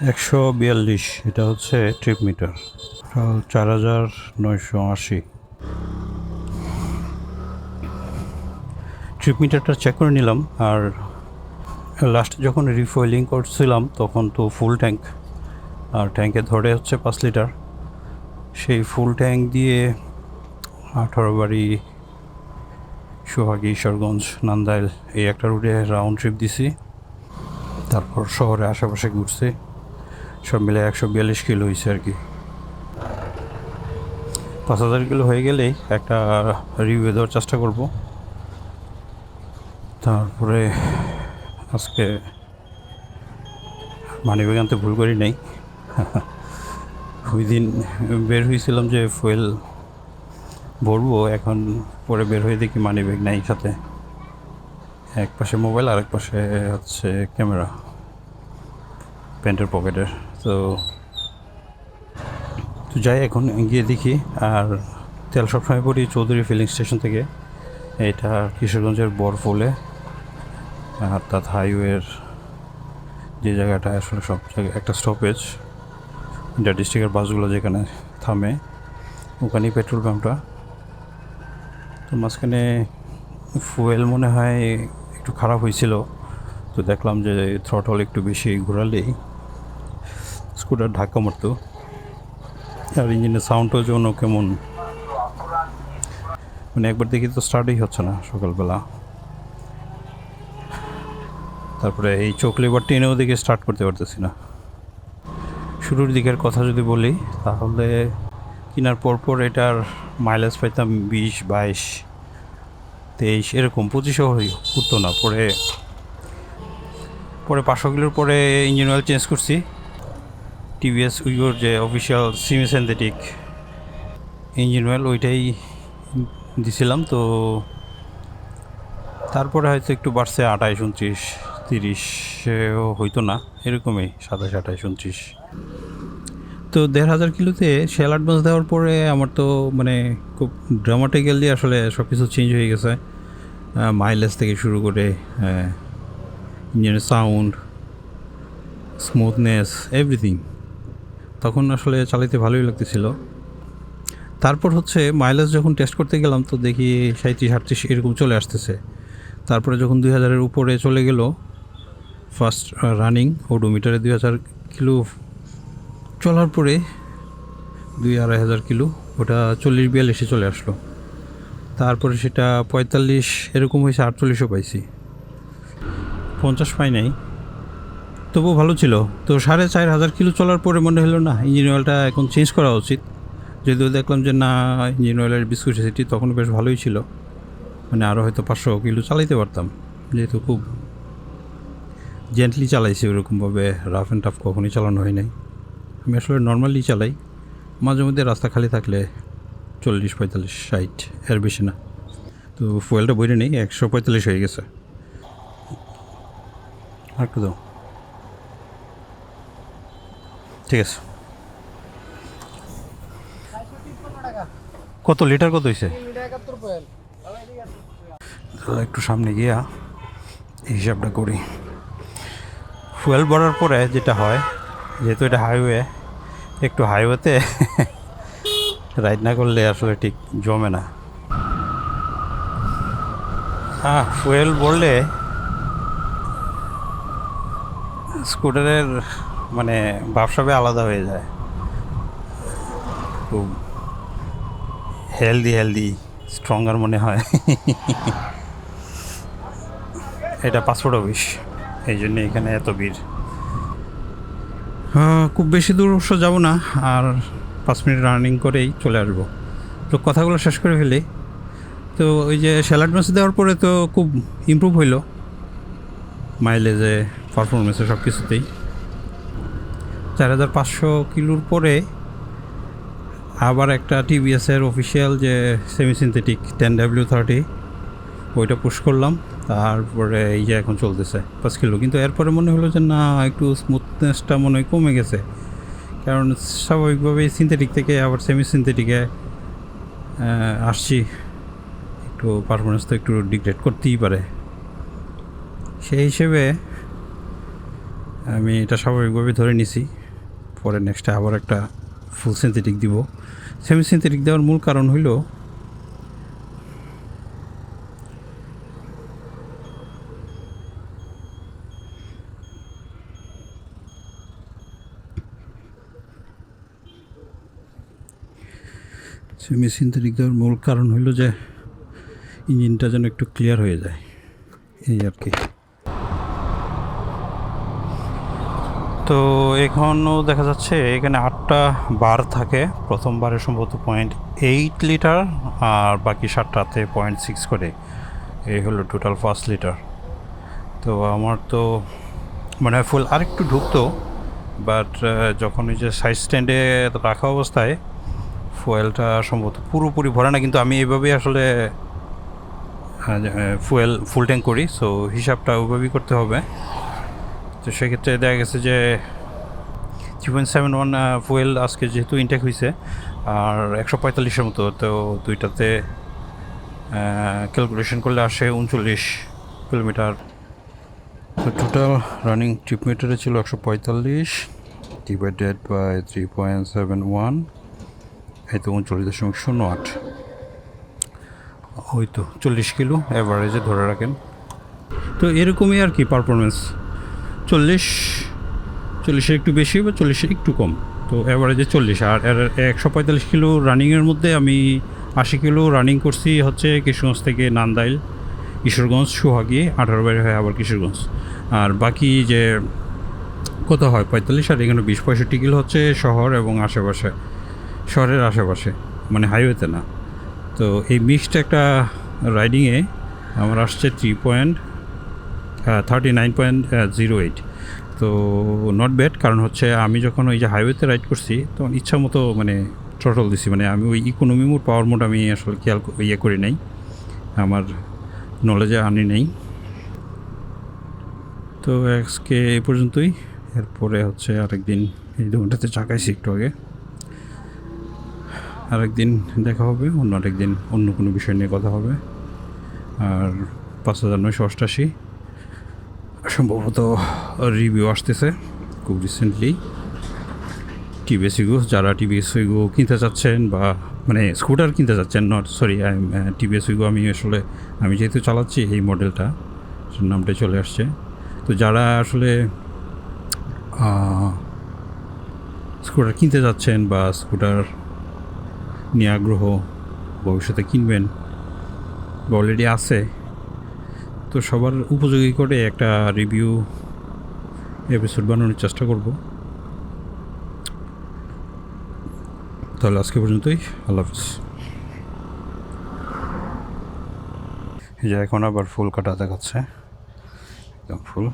একশো বিয়াল্লিশ, এটা হচ্ছে ট্রিপ মিটার চার হাজার নয়শো আশি। ট্রিপ মিটারটা চেক করে নিলাম, আর লাস্ট যখন রিফয়েলিং করছিলাম, তখন তো ফুল ট্যাঙ্ক আর ট্যাঙ্কে ধরে হচ্ছে পাঁচ লিটার সেই ফুল ট্যাঙ্ক দিয়ে আঠারো বাড়ি সোহাগী, ঈশ্বরগঞ্জ, নান্দাইল, এই একটা রুটে রাউন্ড ট্রিপ দিছি। তারপর শহরে আশেপাশে ঘুরছি। সব মিলে একশো বিয়াল্লিশ কিলো হয়েছে আর কি। পাঁচ হাজার কিলো হয়ে গেলেই একটা রিভিউ দেওয়ার চেষ্টা করব। তারপরে আজকে মানিব্যাগ আনতে ভুল করি নাই। ওই দিন বের হয়েছিলাম যে ফুয়েল ভরবো, এখন পরে বের হয়ে দেখি মানি ব্যাগ নাই সাথে। এক পাশে মোবাইল আর এক পাশে হচ্ছে ক্যামেরা, প্যান্টের পকেটের। তো তো যাই, এখন গিয়ে দেখি। আর তেল সবসময় পড়ি চৌধুরী ফিলিং স্টেশন থেকে। এটা কিশোরগঞ্জের বরফুলে। তার হাইওয়ের যে জায়গাটা আসলে সব জায়গায় একটা স্টপেজ ইন্টার ডিস্ট্রিক্টের বাসগুলো যেখানে থামে, ওখানেই পেট্রোল পাম্পটা তো মাঝখানে ফুয়েল মনে হয় একটু খারাপ হয়েছিল। তো দেখলাম যে থ্রটল একটু বেশি ঘোরালেই স্কুটার ধাক্কা মারতো। আর ইঞ্জিনের সাউন্ডও যেন কেমন। মানে একবার দেখি তো স্টার্টই হচ্ছে না সকালবেলা। তারপরে এই চোখ লেবার টেনেও দেখে স্টার্ট করতে পারতেছি না। শুরুর দিকের কথা যদি বলি, তাহলে কেনার পর পর এটার মাইলেজ পাইতাম বিশ, বাইশ, তেইশ, এরকম পঁচিশও উঠতো না। পরে পরে পাঁচশো কিলোর পরে ইঞ্জিন অয়েল চেঞ্জ করছি। টিভিএস উইগোর যে official semi synthetic engine oil ওইটাই দিছিলাম। তো তারপরে হয়তো একটু বাড়ছে আঠাইশ উনত্রিশ, তিরিশেও হইতো না, এরকমই সাতাশ, আঠাইশ, উনত্রিশ। তো দেড় হাজার কিলোতে সেল অ্যাডভান্স দেওয়ার পরে আমার তো মানে খুব ড্রামাটিক্যালি আসলে সব কিছু চেঞ্জ হয়ে গেছে। মাইলেজ থেকে শুরু করে ইঞ্জিনের সাউন্ড স্মুথনেস এভরিথিং তখন আসলে চালাইতে ভালোই লাগতেছিল। তারপর হচ্ছে মাইলেজ যখন টেস্ট করতে গেলাম তো দেখি সাঁত্রিশ আটত্রিশ এরকম চলে আসতেছে। তারপরে যখন দুই হাজারের উপরে চলে গেল ফার্স্ট রানিং ওডোমিটারে দুই হাজার কিলো চলার পরে দুই আড়াই হাজার কিলো, ওটা চল্লিশ বিয়াল্লিশে চলে আসলো। তারপরে সেটা পঁয়তাল্লিশ, এরকম হয়েছে আটচল্লিশও পাইছি। পঞ্চাশ পাই নাই। তবুও ভালো ছিল। তো সাড়ে চার হাজার কিলো চলার পরে মনে হলো, না ইঞ্জিন অয়েলটা এখন চেঞ্জ করা উচিত। যদিও দেখলাম যে, না ইঞ্জিন অয়েলের বিস্কুট সেটি তখন বেশ ভালোই ছিল। মানে আরও হয়তো পাঁচশো কিলো চালাইতে পারতাম। যেহেতু খুব জেন্টলি চালাইছি, ওরকমভাবে রাফ অ্যান্ড টাফ কখনই চালানো হয় নাই। আমি আসলে নর্মালি চালাই, মাঝে মধ্যে রাস্তা খালি থাকলে চল্লিশ, পঁয়তাল্লিশ, ষাট, এর বেশি না। তো ফুয়েলটা বইরে নেই, একশো পঁয়তাল্লিশ হয়ে গেছে। আর দাও ঠিক আছে। কত লিটার কত হয়েছে একটু সামনে গিয়া এই হিসাবটা করি। ফুয়েল ভরার পরে যেটা হয়, যেহেতু এটা হাইওয়ে একটু হাইওয়েতে রাইড না করলে আসলে ঠিক জমে না। হ্যাঁ ফুয়েল বললে স্কুটারের মানে ব্যবসাবে আলাদা হয়ে যায়। খুব হেলদি হেলদি স্ট্রঙ্গার মনে হয়। এটা পাসপোর্ট অফিস এই জন্য এখানে এত ভিড়। হ্যাঁ, খুব বেশি দূর অবশ্য যাব না আর পাঁচ মিনিট রানিং করেই চলে আসব। তো কথাগুলো শেষ করে ফেলি। তো ওই যে স্যালাড ম্যাচ দেওয়ার পরে তো খুব ইমপ্রুভ হইল। মাইলেজে পারফরমেন্সে সব কিছুতেই চার হাজার পাঁচশো কিলোর পরে আবার একটা টিভিএসের অফিসিয়াল যে semi synthetic ten W thirty ওইটা পুশ করলাম। তারপরে এই যে এখন চলতেছে পাঁচ কিলো। কিন্তু এরপরে মনে হলো যে না, একটু স্মুথনেসটা মনে হয় কমে গেছে। কারণ স্বাভাবিকভাবেই সিনথেটিক থেকে আবার সেমি সিনথেটিকে আসছি। একটু পারফরমেন্স তো একটু ডিগ্রেড করতেই পারে। সেই হিসেবে আমি এটা স্বাভাবিকভাবে ধরে নিছি। পরে নেক্সটে আবার একটা ফুল সিনথেটিক দিব। সেমি সিনথেটিক দেওয়ার মূল কারণ হইল সেমি সিনথেটিক দেওয়ার মূল কারণ হইল যে, ইঞ্জিনটা যেন একটু ক্লিয়ার হয়ে যায়। এই আর কি। তো এখনও দেখা যাচ্ছে এখানে আটটা বার থাকে। প্রথমবারে সম্ভবত পয়েন্ট এইট লিটার আর বাকি সাতটাতে পয়েন্ট সিক্স করে। এই হলো টোটাল ফার্স্ট লিটার তো আমার তো মনে হয় ফুল আরেকটু ঢুকতো বাট যখন ওই যে সাইড স্ট্যান্ডে রাখা অবস্থায় ফুয়েলটা সম্ভবত পুরোপুরি ভরে না, কিন্তু আমি এইভাবেই আসলে ফুয়েল ফুল ট্যাঙ্ক করি সো হিসাবটা ওইভাবেই করতে হবে। তো সেক্ষেত্রে দেখা গেছে যে three point seven one fuel আজকে যেহেতু ইনটেক হয়েছে আর একশো পঁয়তাল্লিশের মতো তো দুইটাতে ক্যালকুলেশন করলে আসে উনচল্লিশ কিলোমিটার তো টোটাল রানিং ট্রিপ মিটারে ছিল একশো পঁয়তাল্লিশ divided by three point seven one এই তো উনচল্লিশ দশমিক শূন্য আট। ওই তো চল্লিশ কিলো অ্যাভারেজে ধরে রাখেন। তো এরকমই আর কি পারফরমেন্স চল্লিশ, চল্লিশের একটু বেশি বা চল্লিশের একটু কম। তো অ্যাভারেজে চল্লিশ। আর একশো পঁয়তাল্লিশ কিলো রানিংয়ের মধ্যে আমি আশি কিলো রানিং করছি হচ্ছে কিশোরগঞ্জ থেকে নান্দাইল, কিশোরগঞ্জ, সুহাগী, আঠারো বাইরে হয় আবার কিশোরগঞ্জ। আর বাকি যে কত হয়? পঁয়তাল্লিশ আর এখানে বিশ, পঁয়ষট্টি কিলো হচ্ছে শহর এবং আশেপাশে, শহরের আশেপাশে মানে হাইওয়েতে না। তো এই মিক্সড একটা রাইডিংয়ে আমার আসছে three point thirty nine point zero eight তো নট ব্যাড কারণ হচ্ছে আমি যখন ওই যে হাইওয়েতে রাইড করছি, তখন ইচ্ছা মতো মানে ট্রটল দিছি। মানে আমি ওই ইকোনমি মোড পাওয়ার মোড আমি আসলে খেয়াল ইয়ে করি নাই। আমার নলেজে আনি নেই। তো আজকে এই পর্যন্তই। এরপরে হচ্ছে আরেকদিন এই দোকানটাতে চাকাইছি একটু আগে। আরেকদিন দেখা হবে, অন্য আরেকদিন অন্য কোনো বিষয় নিয়ে কথা হবে। আর পাঁচ হাজার নয়শো অষ্টাশি। সম্ভবত রিভিউ আসতেছে খুব রিসেন্টলি টিভিএস ইগো যারা টিভিএস ইগো কিনতে চাচ্ছেন বা মানে স্কুটার কিনতে চাচ্ছেন নট সরি টিভিএস ইগো আমি আসলে, আমি যেহেতু চালাচ্ছি এই মডেলটা নামটাই চলে আসছে। তো যারা আসলে স্কুটার কিনতে যাচ্ছেন বা স্কুটার নিয়ে আগ্রহ ভবিষ্যতে কিনবেন, বা অলরেডি আছে তো সবার উপযোগী করে একটা রিভিউ এপিসোড বানানোর চেষ্টা করব। তাহলে আজকে পর্যন্তই, আল্লাহ হাফিজ। এখন আবার ফুল কাটা দেখাচ্ছে, একদম ফুল।